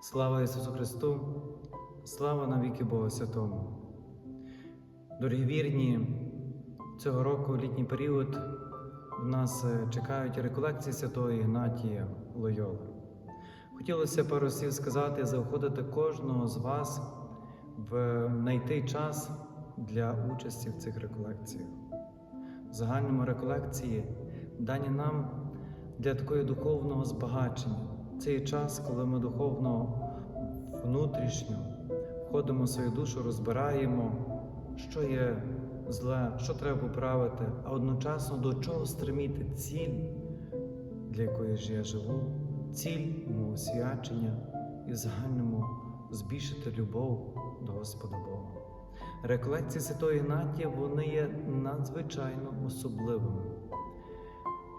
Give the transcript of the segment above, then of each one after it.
Слава Ісусу Христу, слава навіки Богу Святому. Дорогі вірні, цього року літній період в нас е, чекають реколекції святої Ігнатія Лойоли. Хотілося пару слів сказати, заохотити кожного з вас в знайти час для участі в цих реколекціях. В загальному реколекції дані нам для такого духовного збагачення. Це є час, коли ми духовно внутрішньо входимо в свою душу, розбираємо, що є зле, що треба поправити, а одночасно до чого стреміти ціль, для якої ж я живу, ціль мого свячення і в загальному збільшити любов до Господа Бога. Реколекції Святої Ігнатія вони є надзвичайно особливими.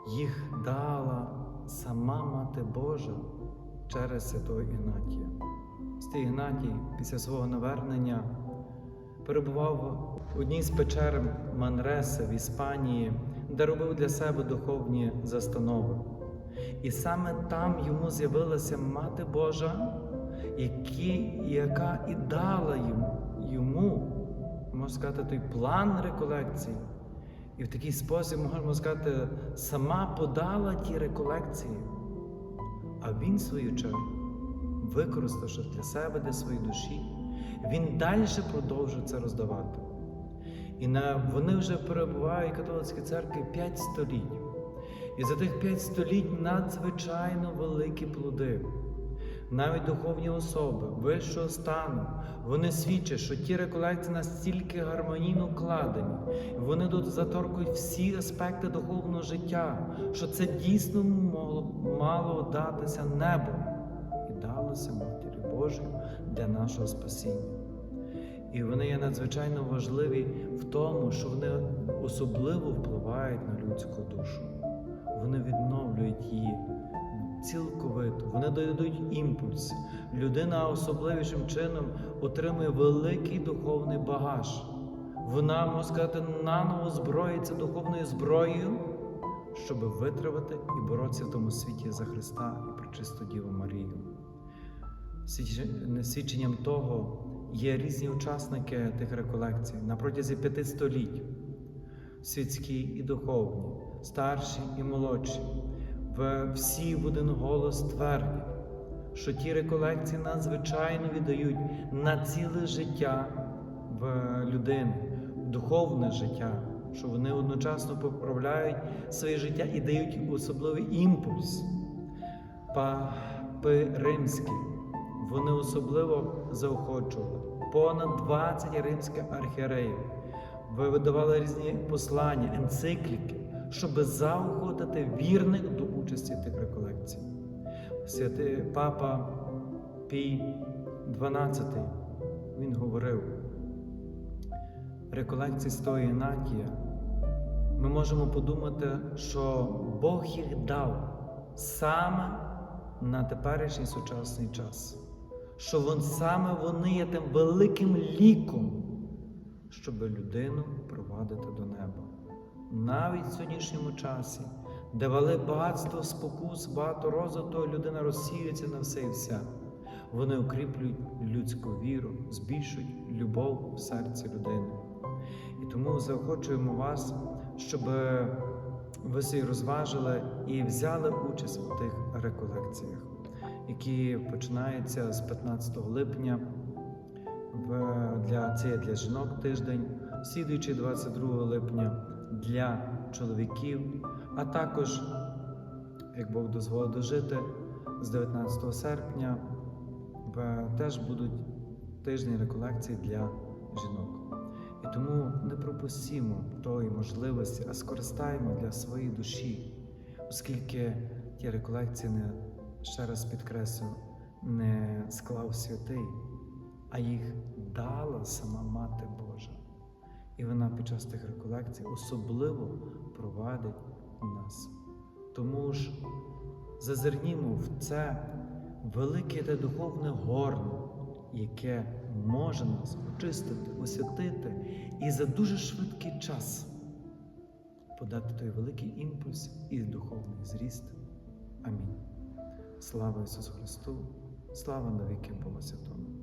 Їх дала сама Мати Божа через Святого Ігнатія. Святий Ігнатій після свого навернення перебував в одній з печер Манреси в Іспанії, де робив для себе духовні застанови. І саме там йому з'явилася Мати Божа, які, яка і дала йому, йому, можна сказати, той план реколекції. І в такий спосіб, можна сказати, сама подала ті реколекції. А він, в свою чергу, використавши для себе, для своєї душі, він далі продовжує це роздавати. І на, вони вже перебувають католицькій церкві 5 століть. І за тих 5 століть надзвичайно великі плоди. Навіть духовні особи вищого стану, вони свідчать, що ті реколекції настільки гармонійно вкладені, вони тут заторкують всі аспекти духовного життя, що це дійсно мало датися небом і далося Матері Божою для нашого спасіння. І вони є надзвичайно важливі в тому, що вони особливо впливають на людську душу. Вони відновлюють її цілковито, вони дадуть імпульс. Людина особливішим чином отримує великий духовний багаж. Вона, можна сказати, наново зброїться духовною зброєю, щоб витривати і боротися в тому світі за Христа і про чисту Діву Марію. Свідченням того є різні учасники тих реколекцій на протязі п'яти століть, світські і духовні, старші і молодші, всі в один голос твердять, що ті реколекції надзвичайно віддають на ціле життя в людини, духовне життя, що вони одночасно поправляють своє життя і дають особливий імпульс. Папи римські, вони особливо заохочували. Понад 20 римських архієреїв видавали різні послання, енцикліки, щоб заохотити вірних до участі в тих реколекцій. Святий папа Пій XII, він говорив, реколекції Святої Ігнатія, ми можемо подумати, що Бог їх дав саме на теперішній сучасний час, що вон, саме вони є тим великим ліком, щоб людину провадити до неба. Навіть в сьогоднішньому часі, де вели багатство спокус, багато розвитку, людина розсіюється на все і вся. Вони укріплюють людську віру, збільшують любов в серці людини. І тому заохочуємо вас, щоб ви собі розважили і взяли участь у тих реколекціях, які починаються з 15 липня. Для це для жінок тиждень, слідуючий 22 липня для чоловіків, а також, як Бог дозволить дожити, з 19 серпня теж будуть тижні реколекцій для жінок. І тому не пропустімо тої можливості, а скористаємо для своєї душі, оскільки ті реколекції не ще раз підкреслю, не склав святий, а їх дала сама Мати Божа. І вона під час тих реколекцій особливо провадить нас. Тому ж зазирнімо в це велике та духовне горно, яке може нас очистити, освятити і за дуже швидкий час подати той великий імпульс і духовний зріст. Амінь. Слава Ісусу Христу! Слава навіки Богу Святому.